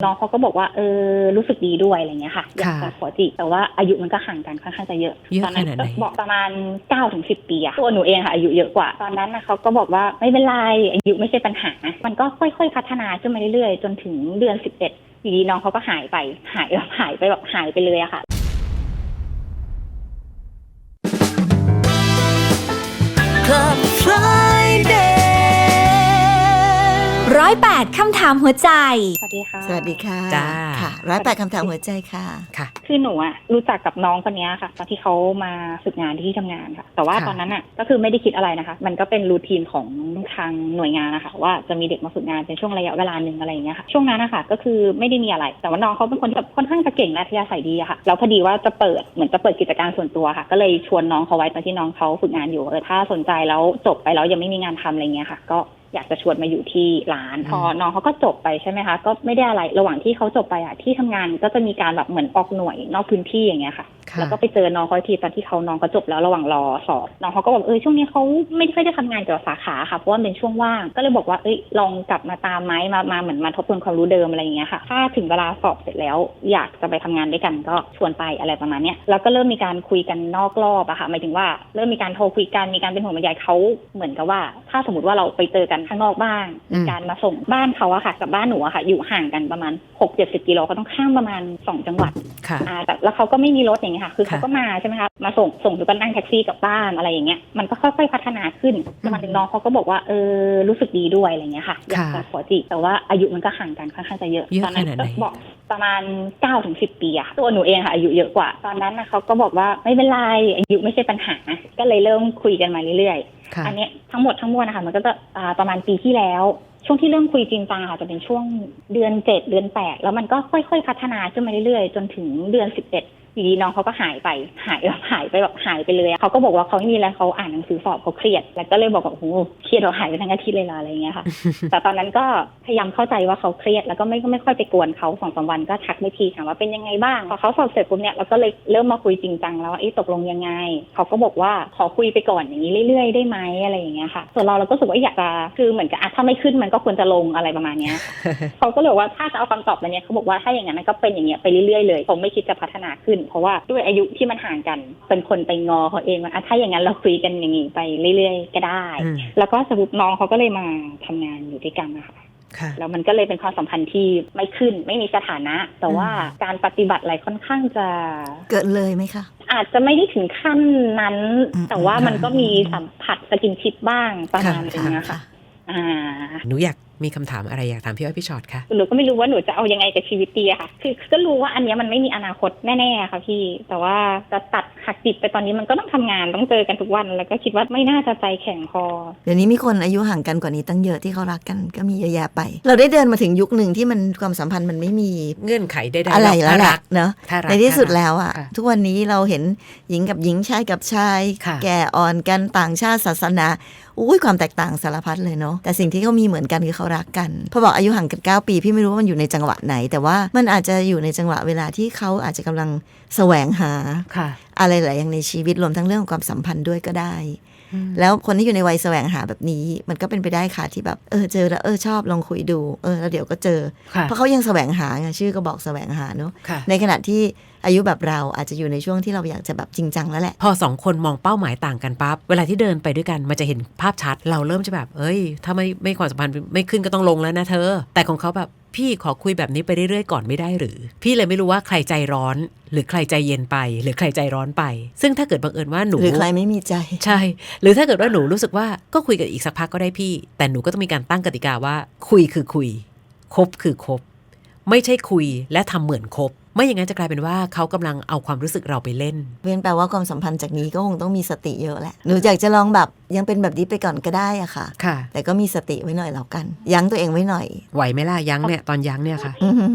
น้องเขาก็บอกว่าเออรู้สึกดีด้วยอะไรเงี้ยค่ะอยากค่ะจะขอจีบแต่ว่าอายุมันก็ห่างกันค่อนข้างจะเยอะเยอะตอนนั้นขนาดไหนก็บอกประมาณ9ก้าถึงสิปีอะตัวหนูเองค่ะอายุเยอะกว่าตอนนั้นนะเขาก็บอกว่าไม่เป็นไรอายุไม่ใช่ปัญหา มันก็ค่อยๆ พัฒนาขึ้นมาเรื่อยๆ จนถึงเดือนสิบเอ็ดอยู่ดีน้องเขาก็หายไปหายแบบหายไปแบบหายไปเลยอะค่ะ Club Friday ร้อยแปดคำถามหัวใจ สวัสดีค่ะ สวัสดีค่ะจ้า ค่ะร้อยแปดคำถามหัวใจค่ะ ค่ะ คือหนูอะรู้จักกับน้องคนนี้ค่ะ ตอนที่เขามาฝึกงานที่ทำงานค่ะ แต่ว่าค่ะ ตอนนั้นอะก็คือไม่ได้คิดอะไรนะคะ มันก็เป็นรูทีนของทางหน่วยงานนะคะว่าจะมีเด็กมาฝึกงานเป็นช่วงระยะเวลาหนึ่งอะไรอย่างเงี้ยค่ะ ช่วงนั้นนะคะก็คือไม่ได้มีอะไร แต่ว่าน้องเขาเป็นคนแบบค่อนข้างจะเก่งและทยาศัยดีอะค่ะ แล้วพอดีว่าจะเปิดเหมือนจะเปิดกิจการส่วนตัวค่ะ ก็เลยชวนน้องเขาไว้ตอนที่น้องเขาฝึกงานอยู่เออถ้าสนใจแล้วจบไปแล้วยังไม่มีงานทำอะไรเงี้ยค่ะ ก็ อยากจะชวนมาอยู่ที่ร้านพอน้องเขาก็จบไปใช่ไหมคะ ก็ไม่ได้อะไรระหว่างที่เขาจบไปอะที่ทำงานก็จะมีการแบบเหมือนออกหน่วยนอกพื้นที่อย่างเงี้ยค่ะค่ะ แล้วก็ไปเจอน้องเขาอีกทีตอนที่เขาน้องเขาจบแล้วระหว่างรอสอบน้องเขาก็บอกเออช่วงนี้เขาไม่ค่อยได้ทำงานเกี่ยวกับสาขาค่ะเพราะว่ามันเป็นช่วงว่างก็เลยบอกว่าเอ้ยลองกลับมาตามไหมมามาเหมือนมาทบทวนความรู้เดิมอะไรอย่างเงี้ยค่ะ ถ้าถึงเวลาสอบเสร็จแล้ว อยากจะไปทำงานด้วยกันก็ชวนไปอะไรประมาณเนี้ยแล้วก็เริ่มมีการคุยกันนอกรอบอะค่ะหมายถึงว่าเริ่มมีการโทรคุยกันมีการเป็นห่วงเป็นใยเขาเหมือนกับว่า ถ้าสมมติว่าเราไปเจอกันข้างนอกบ้างอืมมีการมาส่งบ้านเขาอะค่ะ กับบ้านหนูอะค่ะ อยู่ห่างกันประมาณหกเจ็ดสิบกิโลเขาต้องข้ามประมาณสองจังหวัดค่ะอ่าแต่แล้วเขาก็ไม่มีรถอย่างเงี้ยค่ะ คือค่ะเขาก็มาใช่ไหมคะมาส่งส่งหรือก็นั่งแท็กซี่กลับบ้านอะไรอย่างเงี้ยมันก็ค่อยๆพัฒนาขึ้นจนมาถึงน้องเขาก็บอกว่าเออรู้สึกดีด้วยอะไรเงี้ยค่ะอยากจะขอจีบแต่ว่าอายุมันก็ห่างกันค่อนข้างจะเยอะเยอะตอนนั้นขนาดไหนก็บอกประมาณ9ก้าถึงสิปีอะค่ะตัวหนูเองค่ะอายุเยอะกว่า ตอนนั้นนะเขาก็บอกว่าไม่เป็นไรอายุไม่ใช่ปัญหา ก็เลยเริ่มคุยกันมาเรื่อยๆค่ะอันเนี้ยทั้งหมดทั้งมวลนะคะมันก็จะอ่าประมาณปีที่แล้ว ช่วงที่เริ่มคุยจริงจังค่ะจะเป็นช่วงเดือนเจ็ดเดือนแปดแล้วมันก็ค่อยๆ พัฒนาขึ้นมาเรื่อยๆ จนถึงเดือนสิบเอ็ด อยู่ดีน้องเขาก็หายไปหายแบบหายไปแบบหายไปเลยอะเขาก็บอกว่าเขาไม่มีอะไรเขาอ่านหนังสือสอบเขาเครียด แล้วก็เลยบอกว่าโอ้โหเครียดเราหายไปทั้งอาทิตย์เลยเหรออะไรอย่างเงี้ยค่ะ แต่ตอนนั้นก็พยายามเข้าใจว่าเขาเครียด แล้วก็ไม่ก็ไม่ค่อยไปกวนเขาสองสามวันก็ทักไปทีถามว่าเป็นยังไงบ้างพอเขาสอบเสร็จปุ๊บเนี่ยเราก็เลยเริ่มมาคุยจริงจังแล้วว่าเอ๊ะตกลงยังไงเขาก็บอกว่าขอคุยไปก่อนอย่างนี้เรื่อยๆได้ไหมอะไรอย่างเงี้ยค่ะ ส่วนเราเราก็รู้สึกว่าอยากจะคือเหมือนกับอะถ้าไม่ขึ้นมันก็ควรจะลงอะไรประมาณเนี้ยเขาก็เลยบอกว่าถ้าจะเอาคำตอบแบบเนี้ยเขาบอกว่าถ้าอย่างนั้นก็เป็นอย่างเงี้ยไปเรื่อยๆเลยผมไม่คิดจะพัฒนาขึ้นเพราะว่าด้วยอายุที่มันห่างกัน เป็นคนไปงอเขาเองว่าอะถ้าอย่างนั้นเราคุยกันอย่างนี้ไปเรื่อยๆ ก็ได้อืมแล้วก็สรุปน้องเขาก็เลยมาทำงานอยู่ด้วยกันนะคะค่ะแล้วมันก็เลยเป็นความสัมพันธ์ที่ไม่ขึ้นไม่มีสถานะ แต่ว่าการปฏิบัติอะไรค่อนข้างจะเกิดเลยไหมคะอาจจะไม่ได้ถึงขั้นนั้นอืมแต่ว่ามันก็มีสัมผัสสกินชิปบ้างประมาณนึงนะคะอ่าหนูอยาก มีคำถามอะไรอยากถามพี่อ้อยพี่ชอตค่ะหนูก็ไม่รู้ว่าหนูจะเอายังไงกับชีวิตดีอะค่ะ คือก็รู้ว่าอันเนี้ยมันไม่มีอนาคตแน่ๆค่ะพี่ แต่ว่าจะตัดหักจิตไปตอนนี้มันก็ต้องทำงานต้องเจอกันทุกวัน แล้วก็คิดว่าไม่น่าจะใจแข็งพอ เดี๋ยวนี้มีคนอายุห่างกันกว่านี้ตั้งเยอะที่เขารักกันก็มีเยอะแยะไป เราได้เดินมาถึงยุคหนึ่งที่มันความสัมพันธ์มันไม่มีเงื่อนไขใดๆอะไรแล้วถ้าแหรัละกเนอะถ้ารักในที่สุดถ้ารักแล้วอะค่ะ ทุกวันนี้เราเห็นหญิงกับหญิงชายกับชายค่ะแก่อ่อนกันต่างชาติศาสนา อุ้ยความแตกต่างสารพัดเลยเนาะแต่สิ่งที่เขามีเหมือนกันคือเขารักกันพอบอกอายุห่างกัน9ปี พี่ไม่รู้ว่ามันอยู่ในจังหวะไหน แต่ว่ามันอาจจะอยู่ในจังหวะเวลาที่เขาอาจจะกำลังแสวงหาค่ะอะไรหลายอย่างในชีวิตรวมทั้งเรื่องของความสัมพันธ์ด้วยก็ได้อืม แล้วคนที่อยู่ในวัยแสวงหาแบบนี้ มันก็เป็นไปได้ค่ะที่แบบเออเจอแล้วเออชอบลองคุยดูเออแล้วเดี๋ยวก็เจอค่ะเพราะเขายังแสวงหาไงชื่อก็บอกแสวงหาเนอะค่ะในขณะที่อายุแบบเราอาจจะอยู่ในช่วงที่เราอยากจะแบบจริงจังแล้วแหละ พอสองคนมองเป้าหมายต่างกันปั๊บเวลาที่เดินไปด้วยกันมันจะเห็นภาพชัด เราเริ่มจะแบบ เอ้ย ถ้าไม่ไม่ความสัมพันธ์ไม่ขึ้นก็ต้องลงแล้วนะเธอ แต่ของเขาแบบ พี่ขอคุยแบบนี้ไปเรื่อยๆก่อนไม่ได้หรือ พี่เลยไม่รู้ว่าใครใจร้อน หรือใครใจเย็นไป หรือใครใจร้อนไป ซึ่งถ้าเกิดบังเอิญว่าหนูหรือใครไม่มีใจใช่ หรือถ้าเกิดว่าหนูรู้สึกว่าก็คุยกันอีกสักพักก็ได้พี่ แต่หนูก็ต้องมีการตั้งกติกาว่า คุยคือคุยคบคือคบไม่ใช่คุยและทำเหมือนคบ ไม่อย่างนั้นจะกลายเป็นว่าเขากำลังเอาความรู้สึกเราไปเล่นเว้นแปลว่าความสัมพันธ์จากนี้ก็คงต้องมีสติเยอะแหละหนูอยากจะลองแบบยังเป็นแบบนี้ไปก่อนก็ได้อะค่ะ ค่ะ แต่ก็มีสติไว้หน่อยแล้วกัน ยั้งตัวเองไว้หน่อย ไหวไหมล่ะยั้งเนี่ยตอนยั้งเนี่ยค่ะอื้อหือ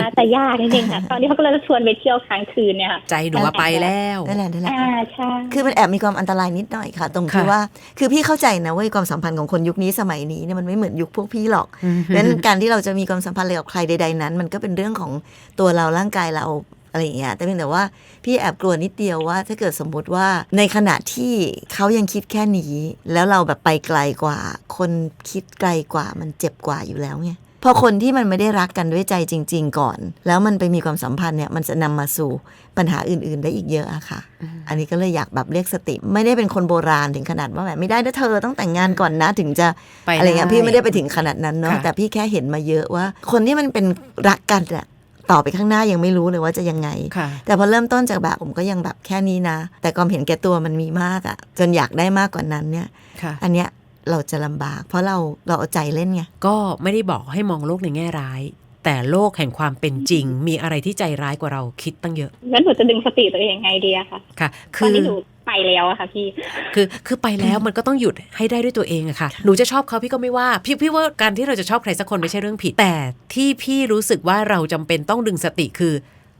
น่าจะยากจริงๆค่ะ ตอนนี้เขาก็เลยจะชวนไปเที่ยวค้างคืนเนี่ยค่ะ ใจหนูว่าไปแล้วนั่นแหละนั่นแหละอ่าใช่คือมันแอบมีความอันตรายนิดหน่อยค่ะ ตรงที่ค่ะว่า คือพี่เข้าใจนะเว่าความสัมพันธ์ของคนยุคนี้สมัยนี้เนี่ยมันไม่เหมือนยุคพวกพี่หรอกนั้นการที่เราจะมีความสัมพันธ์อะไรกับใครใด ๆนั้น มันก็เป็นเรื่องของตัวเราร่างกายเราอะไรอย่างเงี้ยแต่เพียงแต่ว่าพี่แอบกลัวนิดเดียวว่า ถ้าเกิดสมมุติว่าในขณะที่เขายังคิดแค่นี้ แล้วเราแบบไปไกลกว่า คนคิดไกลกว่ามันเจ็บกว่าอยู่แล้วไงพอคนที่มันไม่ได้รักกันด้วยใจจริง ๆ ก่อน แล้วมันไปมีความสัมพันธ์เนี่ยมันจะนำมาสู่ปัญหาอื่น ๆ ได้อีกเยอะอะค่ะ อันนี้ก็เลยอยากแบบเรียกสติ ไม่ได้เป็นคนโบราณถึงขนาดว่าแบบไม่ได้นะเธอต้องแต่งงานก่อนนะถึงจะไปอะไรเงี้ยได้พี่ไม่ได้ไปถึงขนาดนั้นเนาะค่ะแต่พี่แค่เห็นมาเยอะว่า คนที่มันเป็นรักกันอะ ต่อไปข้างหน้ายังไม่รู้เลยว่าจะยังไงค่ะแต่พอเริ่มต้นจากแบบผมก็ยังแบบแค่นี้นะ แต่ความเห็นแก่ตัวมันมีมากอะจนอยากได้มากกว่านั้นเนี่ยค่ะอันเนี้ยเราจะลำบาก เพราะเราเราเอาใจเล่นไง ก็ไม่ได้บอกให้มองโลกในแง่ร้าย แต่โลกแห่งความเป็นจริง มีอะไรที่ใจร้ายกว่าเราคิดตั้งเยอะแล้วหนูจะดึงสติตัวเองยังไงดีอะคะค่ะตคือนอที่หนู ไปแล้วอะค่ะพี่ คือคือไปแล้วมันก็ต้องหยุดให้ได้ด้วยตัวเองอะค่ะ หนูจะชอบเขาพี่ก็ไม่ว่า พี่พี่ว่าการที่เราจะชอบใครสักคนไม่ใช่เรื่องผิด แต่ที่พี่รู้สึกว่าเราจำเป็นต้องดึงสติคือ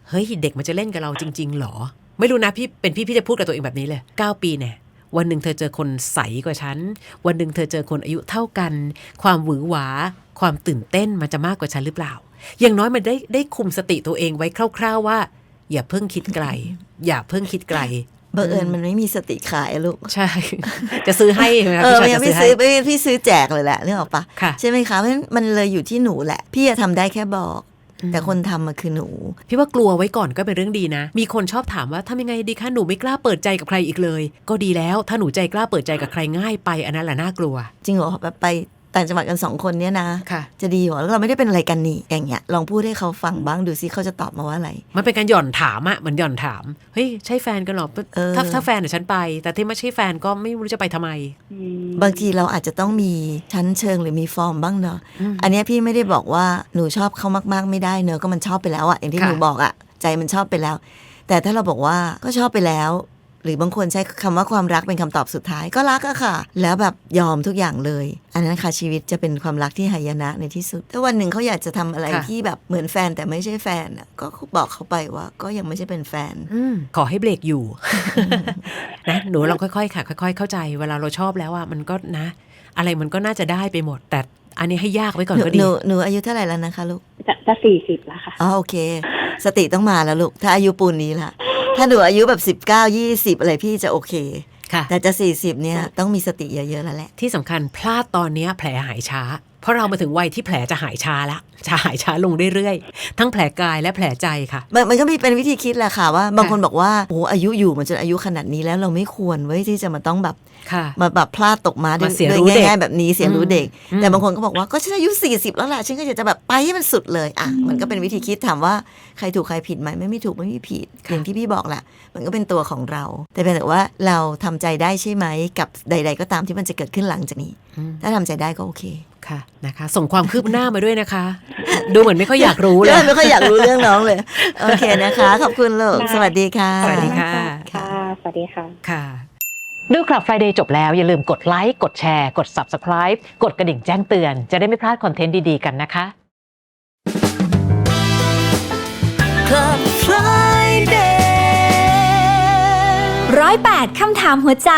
เฮ้ยเด็กมันจะเล่นกับเราจริง ๆ หรอ ไม่รู้นะพี่เป็นพี่พี่จะพูดกับตัวเองแบบนี้เลย 9 ปีเนี่ยวันหนึ่งเธอเจอคนใสกว่าฉัน วันหนึ่งเธอเจอคนอายุเท่ากัน ความหวือหวา ความตื่นเต้นมันจะมากกว่าฉันหรือเปล่า อย่างน้อยมันได้ได้คุมสติตัวเองไว้คร่าว ๆว่า อย่าเพิ่งคิดไกล อย่าเพิ่งคิดไกล บังเอิญมันไม่มีสติขายอะลูก ใช่ จะซื้อให้ใช่ไหมคะเออพี่ไม่ชายงั้จะนซื้พี่อให้ซื้อไม่พี่ซื้อแจกเลยแหละนึกออกปะค่ะใช่ไหมคะเพราะฉะนั้นมันเลยอยู่ที่หนูแหละ พี่จะทำได้แค่บอก แต่คนทำมันคือหนู พี่ว่ากลัวไว้ก่อนก็เป็นเรื่องดีนะ มีคนชอบถามว่าทำยังไงดีคะหนูไม่กล้าเปิดใจกับใครอีกเลย ก็ดีแล้วถ้าหนูใจกล้าเปิดใจกับใครง่ายไปอันนั้นแหละน่ากลัว จริงเหรอแบบไป ต่างจังหวัดกันสองคนเนี่ยนะค่ะจะดีเหรอแล้วเราไม่ได้เป็นอะไรกันนี่อย่างเงี้ยลองพูดให้เขาฟังบ้างดูซิเขาจะตอบมาว่าอะไร มันเป็นการหย่อนถามอะเหมือนหย่อนถามเฮ้ยใช่แฟนกันเหรอเออถ้าถ้าแฟนเดี๋ยวฉันไป แต่ที่ไม่ใช่แฟนก็ไม่รู้จะไปทำไมอืมบางทีเราอาจจะต้องมีชั้นเชิงหรือมีฟอร์มบ้างเนาะอืมอันเนี้ยพี่ไม่ได้บอกว่าหนูชอบเขามาก ๆ ไม่ได้เนอะก็มันชอบไปแล้วอะอย่างที่ค่ะหนูบอกอะใจมันชอบไปแล้ว แต่ถ้าเราบอกว่าก็ชอบไปแล้ว หรือบางคนใช้คำว่าความรักเป็นคำตอบสุดท้ายก็รักอะค่ะ แล้วแบบยอมทุกอย่างเลย อันนั้นค่ะชีวิตจะเป็นความรักที่หายนะในที่สุด ถ้าวันหนึ่งเขาอยากจะทำอะไรค่ะที่แบบเหมือนแฟนแต่ไม่ใช่แฟนอะก็บอกเขาไปว่าก็ยังไม่ใช่เป็นแฟนอืมขอให้เบรกอยู่นะหนูลองค่อยๆค่ะ ค่อย ๆ เข้าใจ เวลาเราชอบแล้วอะมันก็นะ อะไรมันก็น่าจะได้ไปหมดแต่อันนี้ให้ยากไว้ก่อนหนูก็หดีนูหนูอายุเท่าไหร่แล้วนะคะลูกจะจะสี่สิบแล้วค่ะ อ๋อโอเค สติต้องมาแล้วลูก ถ้าอายุปูนนี้ละ ถ้าหนูอายุแบบสิบเก้ายี่สิบอะไรพี่จะโอเคค่ะแต่จะสี่สิบเนี่ยต้องมีสติเยอะๆแล้วแหละ ที่สำคัญพลาดตอนเนี้ยแผลหายช้า เพราะเรามาถึงวัยที่แผลจะหายช้าแล้วจะหายช้าลงเรื่อยๆ ทั้งแผลกายและแผลใจค่ะมันมันก็มีเป็นวิธีคิดแหละค่ะว่า บางคนบอกว่าโอ้อายุอยู่มันจนอายุขนาดนี้แล้วเราไม่ควรเว้ยที่จะมาต้องแบบค่ะมาแบบพลาดตกมาด้วยมาเสียด้วยรู้เด็กง่ายๆแบบนี้เสียรู้เด็กอืมแต่บางคนก็บอกว่าก็ฉันอายุสี่สิบแล้วล่ะฉันก็อยากจะแบบไปให้มันสุดเลยอะมันก็เป็นวิธีคิดถามว่าใครถูกใครผิดไหมไม่มีถูกไม่มีผิดอย่างที่พี่บอกแหละมันก็เป็นตัวของเรา แต่เป็นแต่ว่าเราทำใจได้ใช่ไหมกับใด ๆ ก็ตามที่มันจะเกิดขึ้นหลังจากนี้อืมถ้าทำใจได้ก็โอเค ค่ะนะคะส่งความคืบหน้ามาด้วยนะคะ ดูเหมือนไม่ค่อยอยากรู้เลยไม่ค่อยอยากรู้เรื่องน้องเลย โอเคนะคะ ขอบคุณลูกได้สวัสดีค่ะสวัสดีค่ะค่ะสวัสดีค่ะค่ะ ดูคลับ Friday จบแล้ว อย่าลืมกดไลค์กดแชร์ กด Subscribe กดกระดิ่งแจ้งเตือน จะได้ไม่พลาดคอนเทนต์ดี ๆ กันนะคะ Club Friday ร้อยแปดคำถามหัวใจ